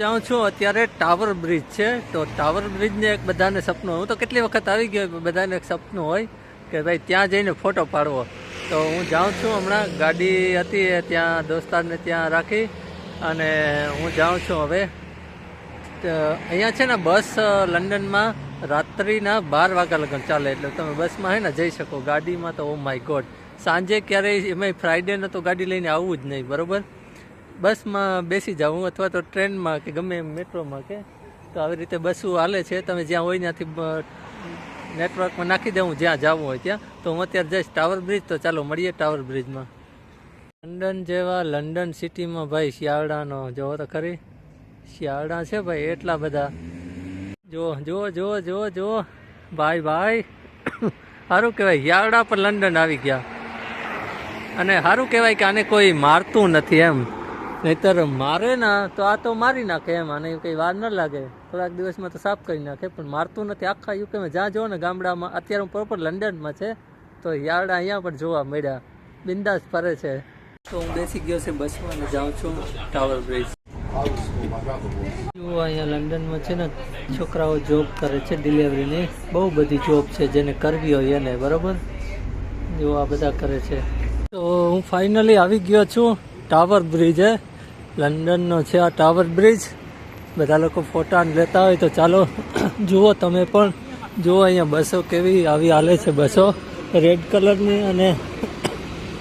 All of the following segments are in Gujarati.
જાઉં છું, અત્યારે ટાવર બ્રિજ છે. તો ટાવર બ્રિજને એક બધાને સપનું, હું તો કેટલી વખત આવી ગયો બધાને એક સપનું હોય કે ભાઈ ત્યાં જઈને ફોટો પાડવો. તો હું જાઉં છું હમણાં, ગાડી હતી એ ત્યાં દોસ્તારને ત્યાં રાખી અને હું જાઉં છું હવે. અહીંયા છે ને બસ લંડનમાં રાત્રિના બાર વાગ્યા લગન ચાલે, એટલે તમે બસમાં હે ને જઈ શકો. ગાડીમાં તો ઓ માય ગોડ સાંજે ક્યારેય એમાંય ફ્રાઈડે ને તો ગાડી લઈને આવવું જ નહીં, બરોબર? બસમાં બેસી જાઉં અથવા તો ટ્રેનમાં કે ગમે એમ મેટ્રોમાં કે, તો આવી રીતે બસો હાલે છે. તમે જ્યાં હોય ત્યાંથી નેટવર્કમાં નાખી દઉં જ્યાં જવું હોય ત્યાં. તો હું અત્યારે જઈશ ટાવર બ્રિજ તો ચાલો મળીએ ટાવર બ્રિજમાં લંડન જેવા લંડન સિટીમાં ભાઈ શિયાળાનો, જોવો તો ખરી. શિયાળા છે ભાઈ, એટલા બધા. જો જો જો જો જો. ભાઈ ભાઈ. સારું કહેવાય, શિયાળા પર લંડન આવી ગયા. અને સારું કહેવાય કે આને કોઈ મારતું નથી એમ. નહીતર મારે ના તો આ તો મારી નાખે એમ આને કંઈ વાર ન લાગે. થોડાક દિવસમાં તો સાફ કરી નાખે પણ મારતું નથી. આખા યુકેમાં જ્યાં જોવો ને ગામડામાં અત્યારે હું પ્રોપર લંડનમાં છે તો યાર્ડ અહીંયા પણ જોવા મળ્યા. બિંદાસ ફરે છે. તો હું બેસી ગયો છે બસમાં અને જાઉં છું ટાવર બ્રિજ જુઓ અહીંયા લંડનમાં છે ને છોકરાઓ જોબ કરે છે ડિલિવરીની બહુ બધી જોબ છે જેને કરવી હોય એને બરાબર? જો આ બધા કરે છે. તો હું ફાઇનલી આવી ગયો છું ટાવર બ્રિજ લંડનનો છે આ ટાવર બ્રિજ બધા લોકો ફોટા લેતા હોય તો ચાલો, જુઓ તમે પણ. જુઓ અહીંયા બસો કેવી આવી હાલે છે બસો. રેડ કલરની અને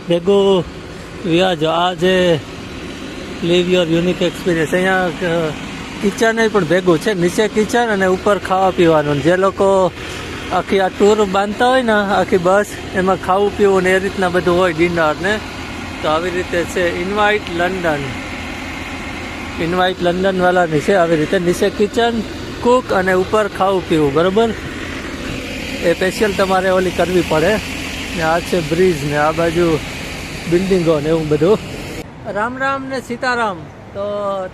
ભેગું વ્યાજ. આ જે લીવ યોર યુનિક એક્સપિરિયન્સ અહીંયા કિચન પણ ભેગું છે. નીચે કિચન અને ઉપર ખાવા પીવાનું. જે લોકો આખી આ ટૂર બાંધતા હોય ને, આખી બસ, એમાં ખાવું પીવું ને એ રીતના બધું હોય ડિનર ને તો આવી રીતે છે. ઇન્વાઇટ લંડન ઇન્વાઇટ લંડન વાળાની છે. આવી રીતે નીચે કિચન કુક અને ઉપર ખાવું પીવું, બરાબર? એ સ્પેશિયલ તમારે ઓલી કરવી પડે. ને આ છે બ્રિજ ને, આ બાજુ બિલ્ડિંગો ને એવું બધું. રામ રામ ને સીતારામ. તો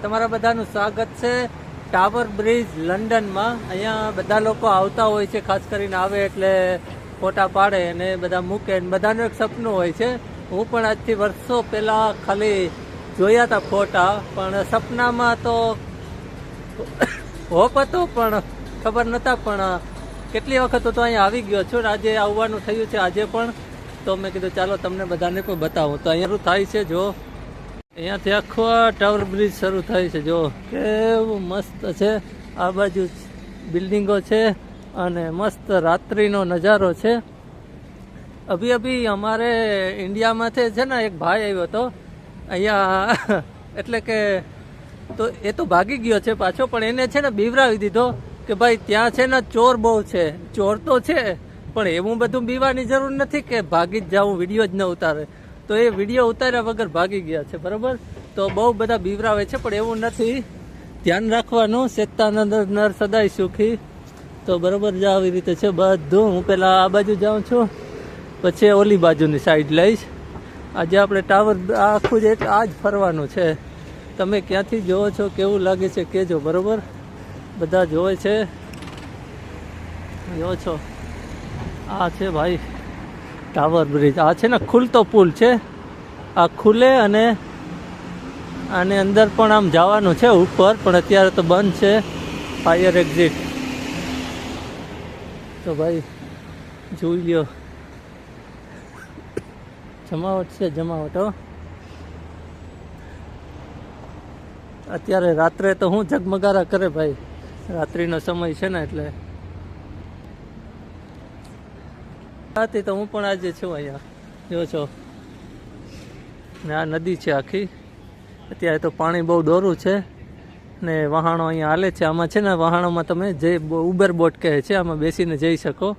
તમારા બધાનું સ્વાગત છે ટાવર બ્રિજ લંડનમાં. અહીંયા બધા લોકો આવતા હોય છે, ખાસ કરીને આવે એટલે ફોટા પાડે અને બધા મૂકે. બધાનું એક સપનું હોય છે. હું પણ આજથી વર્ષો પહેલાં ખાલી જોયા હતા ફોટા, પણ સપનામાં તો હોપ હતો, પણ ખબર નતા, પણ કેટલી વખત તો અહીંયા આવી ગયો છું. આજે આવવાનું થયું છે, આજે પણ. તો મેં કીધું, ચાલો તમને બધાને પણ બતાવું. તો અહીંયા થાય છે, જો. અહીંયાથી આખો ટાવર બ્રિજ શરૂ થાય છે, જો. કેવું મસ્ત છે. આ બાજુ બિલ્ડિંગો છે અને મસ્ત રાત્રિનો નજારો છે. અભી અભી અમારે ઇન્ડિયામાંથી છે ને, એક ભાઈ આવ્યો હતો. અહીંયા, એટલે કે તો એ તો ભાગી ગયો છે પાછો, પણ એને છે ને બીવરાવી દીધો કે ભાઈ ત્યાં છે ને ચોર બહુ છે. ચોર તો છે, પણ એવું બધું બીવાની જરૂર નથી કે ભાગી જ જવું વીડિયો જ ન ઉતારે. તો એ વીડિયો ઉતાર્યા વગર ભાગી ગયા છે, બરાબર? તો બહુ બધા બીવરાવે છે, પણ એવું નથી. ધ્યાન રાખવાનું સેતાનંદ નર સદાય સુખી. તો બરાબર જ આવી રીતે છે બધું. હું પહેલાં આ બાજુ જાઉં છું, પછી ઓલી બાજુની સાઈડ લઈશ. આજે આપણે ટાવર આખું જ આ જ ફરવાનું છે. તમે ક્યાંથી જોવો છો, કેવું લાગે છે, કહેજો, બરાબર? બધા જોવે છે. જોવો છો. આ છે ભાઈ ટાવર બ્રિજ. આ છે ને ખુલતો પુલ છે. આ ખુલે અને આની અંદર પણ આમ જવાનું છે ઉપર, પણ અત્યારે તો બંધ છે. ફાયર એક્ઝિટ તો ભાઈ, જોઈ લ્યો. જમાવટ છે, જમાવટ અત્યારે રાત્રે તો હું જગમગારા કરે ભાઈ. રાત્રિનો સમય છે ને એટલે. હતી તો હું પણ આજે છું અહીંયા. જો છો. ને આ નદી છે આખી. અત્યારે તો પાણી બહુ દોરું છે. ને વહાણો અહીંયા હાલે છે. આમાં છે ને, વહાણોમાં તમે જે ઉબર બોટ કહે છે, આમાં બેસીને જઈ શકો.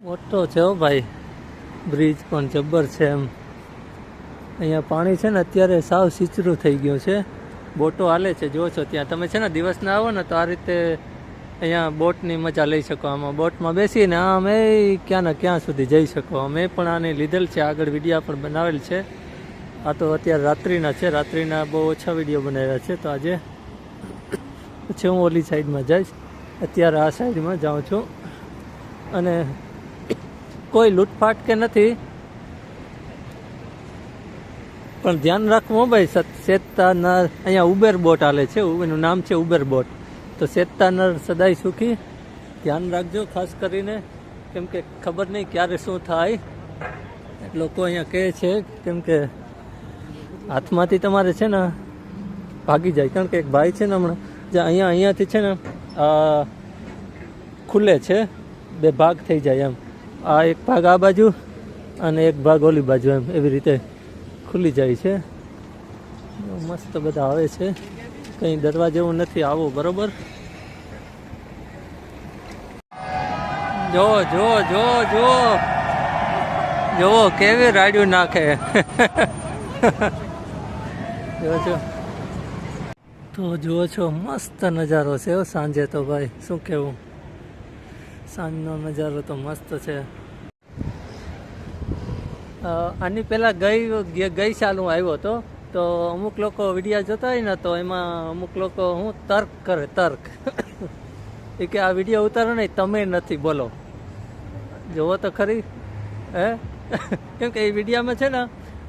મોટો છે હો ભાઈ. બ્રિજ પણ જબ્બર છે એમ. અહીંયા પાણી છે ને અત્યારે સાવ સિચરું થઈ ગયું છે. બોટો હાલે છે જો છો ત્યાં. તમે છે ને દિવસના આવો ને તો આ રીતે અહીંયા બોટની મજા લઈ શકો. આમાં બોટમાં બેસીને આમ એ ક્યાં ને ક્યાં સુધી જઈ શકો. અમે પણ આને લીધેલ છે. આગળ વિડીયા પણ બનાવેલ છે. આ તો અત્યારે રાત્રિના છે. રાત્રિના બહુ ઓછા વીડિયો બનાવ્યા છે. તો આજે પછી હું ઓલી સાઈડમાં જઈશ. અત્યારે આ સાઈડમાં જાઉં છું. અને કોઈ લૂંટફાટ કે નથી. પણ ધ્યાન રાખવું ભાઈ શેતાનર, અહીંયા ઉબેર બોટ હાલે છે એનું નામ છે ઉબેર બોટ. તો શેતાનર સદાય સુખી. ધ્યાન રાખજો, ખાસ કરીને, કેમ કે ખબર નહીં ક્યારે શું થાય. લોકો અહીંયા કહે છે, કેમ કે હાથમાંથી તમારે છે ને ભાગી જાય. કારણ કે એક ભાઈ છે ને હમણાં, જે અહીંયા, અહીંયાથી છે ને ખુલે છે, બે ભાગ થઈ જાય એમ. આ એક ભાગ આ બાજુ અને એક ભાગ ઓલી બાજુ એમ એવી રીતે ખુલી જાય છે. મસ્ત બધા આવે છે. કંઈ ડરવા જેવું નથી આવો, બરોબર? જો જો જો જો. જુઓ કેવી રાડ્યું નાખે. જો છો તો જુઓ છો, મસ્ત નજારો છે સાંજે તો ભાઈ. શું કેવું સાંજનો નજારો તો મસ્ત છે. આની પહેલાં ગઈ ગઈ સાલ હું આવ્યો હતો, તો અમુક લોકો વિડીયા જોતા હોય ને, તો એમાં અમુક લોકો હું તર્ક કરે, તર્ક. એ કે આ વીડિયો ઉતારો નહીં તમે નથી, બોલો. જોવો તો ખરી. હે? કેમ કે એ વિડીયામાં છે ને,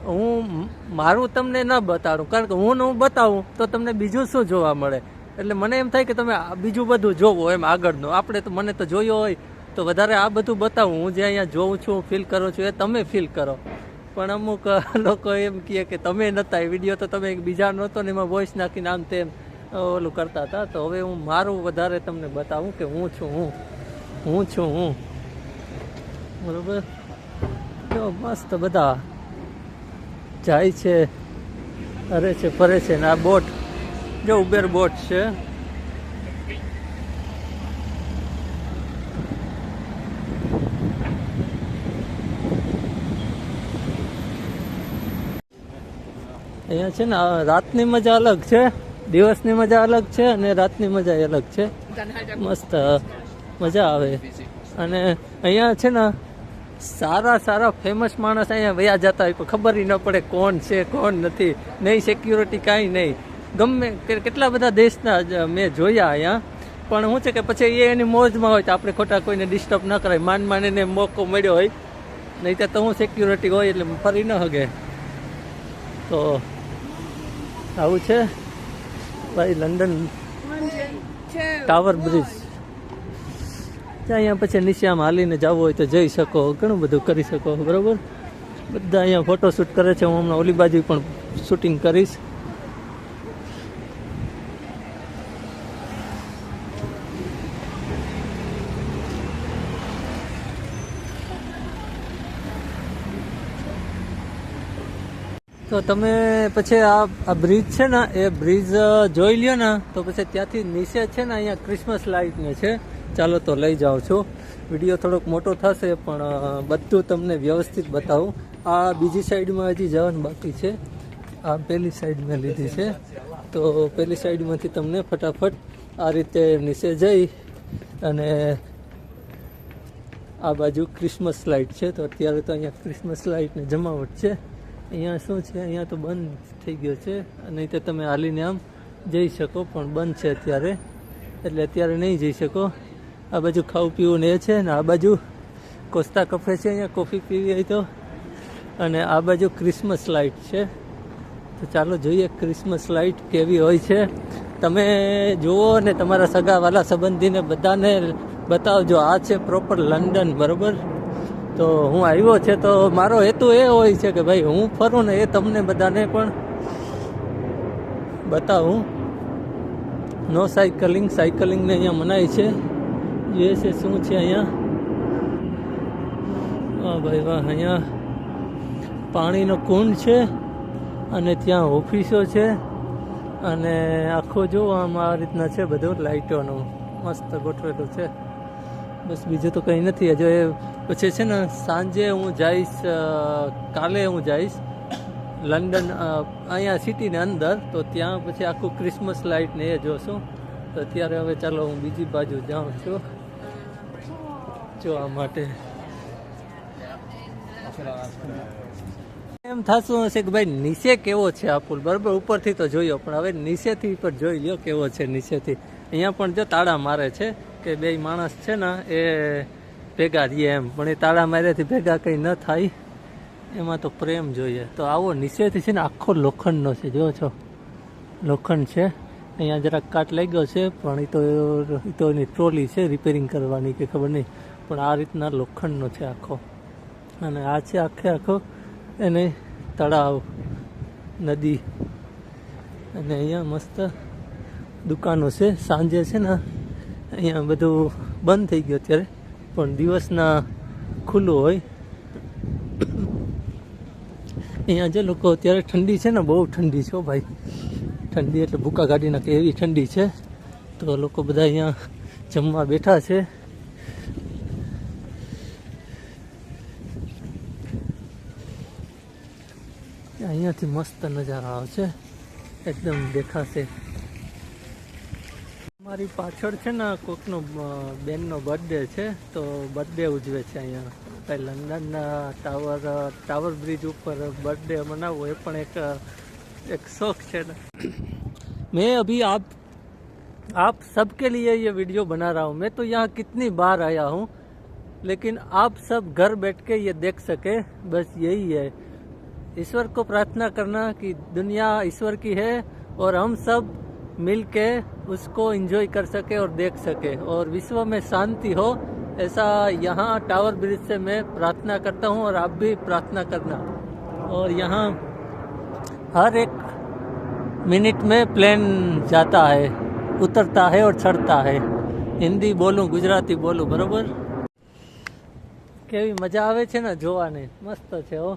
હું, મારું તમને ન બતાડું, કારણ કે હું હું બતાવું, તો તમને બીજું શું જોવા મળે? એટલે મને એમ થાય કે તમે બીજું બધું જોવો એમ આગળનું. આપણે તો મને તો જોયો હોય, તો વધારે આ બધું બતાવું. હું જે અહીંયા જોઉં છું ફીલ કરું છું, એ તમે ફીલ કરો. પણ અમુક લોકો એમ કહે કે તમે નહોતા એ વીડિયો તો તમે એક બીજા નહોતો ને એમાં વોઇસ નાખીને આમ તેમ ઓલું કરતા હતા. તો હવે હું મારું વધારે તમને બતાવું કે હું છું હું. હું છું હું. બરોબર? જો, મસ્ત બધા જાય છે અરે છે, ફરે છે ને આ બોટ. જો ઉબેર બોટ છે. અહીંયા છે ને રાતની મજા અલગ છે, દિવસની મજા અલગ છે અને રાતની મજા અલગ છે. મસ્ત મજા આવે. અને અહીંયા છે ને, સારા સારા ફેમસ માણસ અહીંયા વયા જતા હોય ખબર ન પડે કોણ છે, કોણ નથી. નહીં સિક્યુરિટી કાંઈ નહીં. ગમે કેટલા બધા દેશના મેં જોયા અહીંયા. પણ શું છે કે પછી એ એની મોજમાં હોય તો આપણે ખોટા કોઈને ડિસ્ટર્બ ન કરાય. માન માન મોકો મળ્યો હોય. નહીં તો હું સિક્યુરિટી હોય એટલે ફરી ન હગે. તો આવું છે. ભાઈ લંડન ટાવર બ્રિજ ત્યાં અહીંયા પછી નીચે આમ હાલીને જવું હોય તો જઈ શકો, ઘણું બધું કરી શકો, બરાબર? બધા અહીંયા ફોટો શૂટ કરે છે. હું હમણાં ઓલી બાજુ પણ શૂટિંગ કરીશ. તો તમે પછી આ આ બ્રિજ છે ને, એ બ્રિજ જોઈ લ્યો ને, તો પછી ત્યાંથી નીચે છે ને, અહીંયા ક્રિસમસ લાઇટને છે. ચાલો તો લઈ જાઉં છું. વીડિયો થોડોક મોટો થશે, પણ બધું તમને વ્યવસ્થિત બતાવું. આ બીજી સાઈડમાં હજી જવાનું બાકી છે. આ પેલી સાઈડ મેં લીધી છે. તો પેલી સાઈડમાંથી તમને ફટાફટ આ રીતે નીચે જઈ અને આ બાજુ ક્રિસમસ લાઇટ છે. તો અત્યારે તો અહીંયા ક્રિસમસ લાઇટની જમાવટ છે. અહીંયા શું છે? અહીંયા તો બંધ થઈ ગયો છે. નહીં તો તમે હાલીને આમ જઈ શકો, પણ બંધ છે અત્યારે. એટલે અત્યારે નહીં જઈ શકો. આ બાજુ ખાવું પીવું ને એ છે ને આ બાજુ કોસ્તા કફે છે અહીંયા, કોફી પીવી હોય તો. અને આ બાજુ ક્રિસમસ લાઇટ છે. તો ચાલો જોઈએ ક્રિસમસ લાઇટ કેવી હોય છે. તમે જુઓ ને તમારા સગાવાલા સંબંધીને બધાને બતાવજો. આ છે પ્રોપર લંડન, બરોબર? તો હું આવ્યો છે, તો મારો હેતુ એ હોય છે કે ભાઈ હું ફરું ને એ તમને બધાને પણ બતાવું. નો સાયકલિંગ સાયકલિંગને અહીંયા મનાય છે. જે છે શું છે અહીંયા? વાહ ભાઈ વાહ, અહીંયા પાણીનો કુંડ છે અને ત્યાં ઓફિસો છે અને આખો જો આમ આ રીતના છે બધું લાઇટોનું મસ્ત ગોઠવેલું છે. બસ બીજું તો કંઈ નથી. હજુ એ પછી છે ને સાંજે હું જઈશ કાલે હું જઈશ લંડન અહીંયા સિટીની અંદર. તો ત્યાં પછી આખું ક્રિસમસ લાઇટ ને એ જોશું. તો અત્યારે હવે ચાલો હું બીજી બાજુ જાઉં છું. જોવા માટે. એમ થતું હશે કે ભાઈ નીચે કેવો છે આ પુલ? બરાબર ઉપરથી તો જોયો, પણ હવે નીચેથી પર જોઈ લ્યો કેવો છે નીચેથી. અહીંયા પણ જો તાળા મારે છે. કે બે માણસ છે ને, એ ભેગા રહીએ એમ. પણ એ તાળા માર્યાથી ભેગા કંઈ ન થાય, એમાં તો પ્રેમ જોઈએ. તો આવો નીચેથી છે ને, આખો લોખંડનો છે જો છો. લોખંડ છે. અહીંયા જરાક કાટ લઈ ગયો છે, પણ એ તો એ તો એની ટ્રોલી છે રિપેરિંગ કરવાની કે ખબર નહીં. પણ આ રીતના લોખંડનો છે આખો. અને આ છે આખે આખો એને તળાવ, નદી. અને અહીંયા મસ્ત દુકાનો છે. સાંજે છે ને અહીંયા બધું બંધ થઈ ગયું અત્યારે. પણ દિવસના ખુલ્લું હોય. અહીંયા જે લોકો અત્યારે ઠંડી છે ને, બહુ ઠંડી છે ભાઈ. ઠંડી એટલે ભૂકા કાઢી નાખે એવી ઠંડી છે. તો લોકો બધા અહીંયા જમવા બેઠા છે. અહીંયાથી મસ્ત નજારો આવશે એકદમ દેખાશે. મારી પાછળ છે ને કોકનો અ, બેનનો બર્થડે છે તો બર્થડે ઉજવે છે અહીંયા ભાઈ લંડનના ટાવર ટાવર બ્રિજ ઉપર બર્થડે મનાવવો એ પણ એક અ, एक शौक है ना मैं अभी आप आप सबके लिए ये वीडियो बना रहा हूँ मैं तो यहाँ कितनी बार आया हूँ लेकिन आप सब घर बैठ के ये देख सके बस यही है ईश्वर को प्रार्थना करना कि दुनिया ईश्वर की है और हम सब मिल के उसको एंजॉय कर सके और देख सके और विश्व में शांति हो ऐसा यहाँ टावर ब्रिज से मैं प्रार्थना करता हूँ और आप भी प्रार्थना करना और यहाँ हर एक मिनट में प्लेन जाता है उतरता है और चढ़ता है હિન્દી બોલું ગુજરાતી બોલું બરોબર કેવી મજા આવે છે ને જોવાની મસ્ત છે હો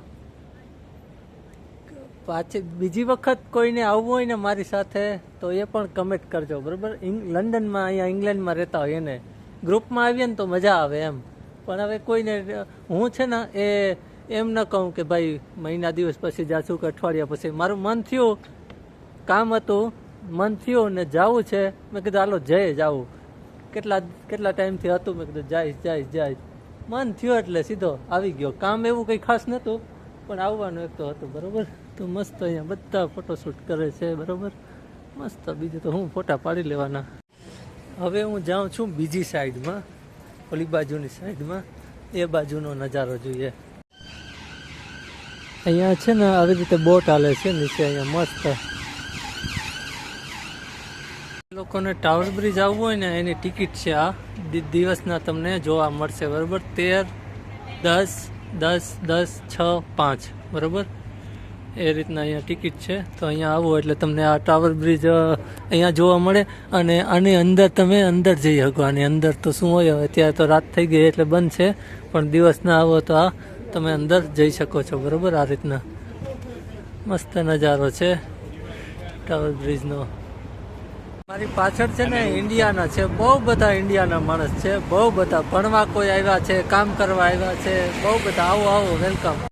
પાછી બીજી વખત કોઈને આવવું હોય ને મારી સાથે, તો એ પણ કમેન્ટ કરજો, બરાબર? લંડનમાં અહીંયા ઇંગ્લેન્ડમાં રહેતા હોય એને. ગ્રુપમાં આવીએ ને તો મજા આવે એમ. પણ હવે કોઈને, હું છે ને એ, એમ ન કહું કે ભાઈ, મહિના દિવસ પછી જાશું કે અઠવાડિયા પછી. મારું મન થયું, કામ હતું, મન થયું ને જવું છે. મેં કીધું, હાલો જઈએ જવું. કેટલા કેટલા ટાઈમથી હતું? મેં કીધું જઈશ જઈશ જઈશ મન થયું એટલે સીધો આવી ગયો. કામ એવું કંઈ ખાસ નહોતું, પણ આવવાનું એક તો હતું, બરોબર? તો મસ્ત અહીંયા બધા ફોટોશૂટ કરે છે, બરાબર? મસ્ત. બીજું તો હું ફોટા પાડી લેવાના. હવે હું જાઉં છું બીજી સાઈડમાં, ઓલી બાજુની સાઈડમાં. એ બાજુનો નજારો જોઈએ. અહીંયા છે ને આવી રીતે બોટ હાલે છે, નીચે અહીંયા મસ્ત. લોકોને ટાવર બ્રિજ આવવું હોય ને, એની ટિકિટ છે આ. દિવસના તમને જોવા મળશે, બરાબર? તેર, દસ દસ દસ, છ, પાંચ, બરોબર? એ રીતના અહીંયા ટિકિટ છે. તો અહીંયા આવો એટલે તમને આ ટાવર બ્રિજ અહીંયા જોવા મળે અને આની અંદર તમે અંદર જઈ શકો. આની અંદર તો શું હોય, હવે અત્યારે તો રાત થઈ ગઈ એટલે બંધ છે, પણ દિવસના આવો તો આ તમે અંદર જઈ શકો છો. બરોબર? આ રીતના મસ્ત નજારો છે ટાવર બ્રિજનો મારી પાછળ છે ને ઇન્ડિયાના છે, બહુ બધા ઇન્ડિયાના માણસ છે, બહુ બધા ભણવા કોઈ આવ્યા છે, કામ કરવા આવ્યા છે, બહુ બધા. આવો આવો વેલકમ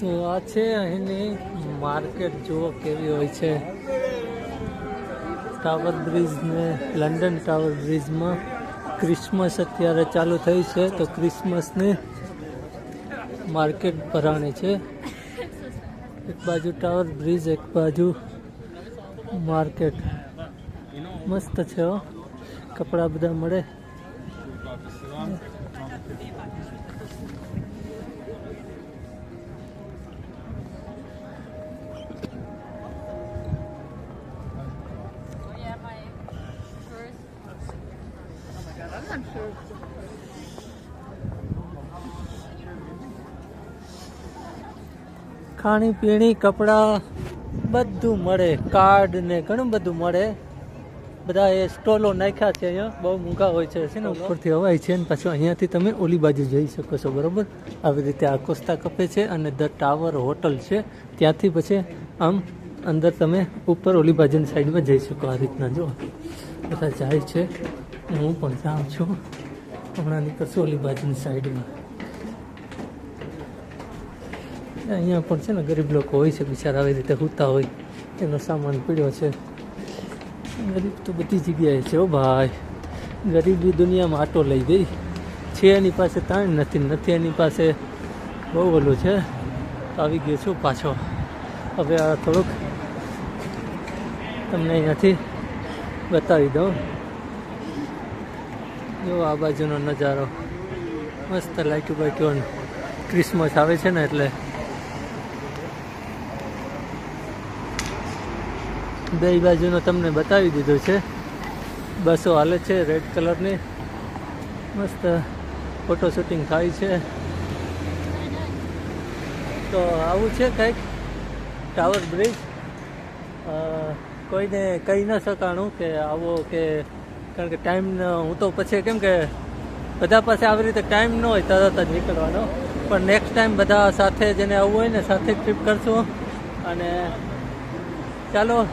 તો આ છે અહીંની માર્કેટ, જુઓ કેવી હોય છે. ટાવર બ્રિજને લંડન ટાવર બ્રિજમાં ક્રિસમસ અત્યારે ચાલુ થઈ છે, તો ક્રિસમસની માર્કેટ ભરાણી છે. એક બાજુ ટાવર બ્રિજ એક બાજુ માર્કેટ. મસ્ત છે કપડાં બધા મળે. ખાણી પીણી કપડાં બધું મળે. કાર્ડ ને ઘણું બધું મળે. બધા એ સ્ટોલો નાખ્યા છે અહીંયા. બહુ મૂંઘા હોય છે છે ને ઉપરથી હવાય છે ને પાછું અહીંયાથી તમે ઓલી બાજુ જઈ શકો છો બરોબર? આવી રીતે આ કોસ્તા કફે છે અને ધ ટાવર હોટલ છે. ત્યાંથી પછી આમ અંદર તમે ઉપર ઓલી બાજુની સાઈડમાં જઈ શકો આ રીતના જો બધા જાય છે. હું પણ જાઉં છું. હમણાંની કસોલી બાજુની સાઈડમાં. અહીંયા પણ છે ને ગરીબ લોકો હોય છે, બિચારા આવી રીતે સૂતા હોય. એનો સામાન પીડ્યો છે. ગરીબ તો બધી જગ્યાએ છે હો ભાઈ. ગરીબી દુનિયામાં આટો લઈ ગઈ. છે એની પાસે તાણ નથી નથી એની પાસે બહુ ઓલું છે. આવી ગયો છું પાછો. હવે આ થોડુંક તમને અહીંયાથી બતાવી દઉં. જો આ બાજુનો નજારો. મસ્ત લાઈટું બાઈટું ક્રિસમસ આવે છે ને એટલે. બે બાજુનો તમને બતાવી દીધું છે. બસો હાલે છે રેડ કલરની મસ્ત ફોટો શૂટિંગ થાય છે. તો આવું છે કંઈક ટાવર બ્રિજ કોઈને કહી ન શકાણું કે આવો કે કારણ કે ટાઈમ હું તો પછી કેમ કે બધા પાસે આવી રીતે ટાઈમ ન હોય, તરત જ નીકળવાનો. પણ નેક્સ્ટ ટાઈમ બધા સાથે જેને આવવું હોય ને, સાથે ટ્રીપ કરશું. અને ચાલો,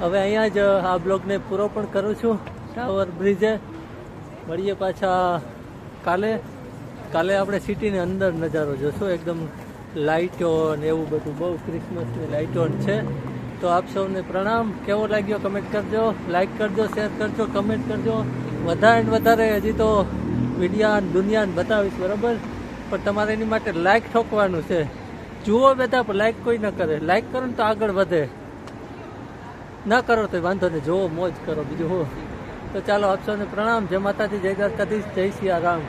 હવે અહીંયા જ આ બ્લોગને પૂરો પણ કરું છું. ટાવર બ્રિજે મળીએ પાછા કાલે. કાલે આપણે સિટીની અંદર નજારો જોશું. એકદમ લાઇટો ને એવું બધું બહુ ક્રિસમસની લાઇટો છે. તો આપ સૌને પ્રણામ. કેવો લાગ્યો કમેન્ટ કરજો લાઈક કરજો શેર કરજો કમેન્ટ કરજો. વધારે ને વધારે હજી તો મીડિયા દુનિયાને બતાવીશ, બરાબર? પણ તમારે એની માટે લાઈક ઠોકવાનું છે. જુઓ બેટા પણ લાઈક કોઈ ન કરે. લાઈક કરો ને તો આગળ વધે. ના કરો તો વાંધો નહીં. જુઓ, મોજ કરો, બીજું હો. તો ચાલો આપ સૌને પ્રણામ. જય માતાજી, જય દ્વારકાધીશ, જય સિયા રામ.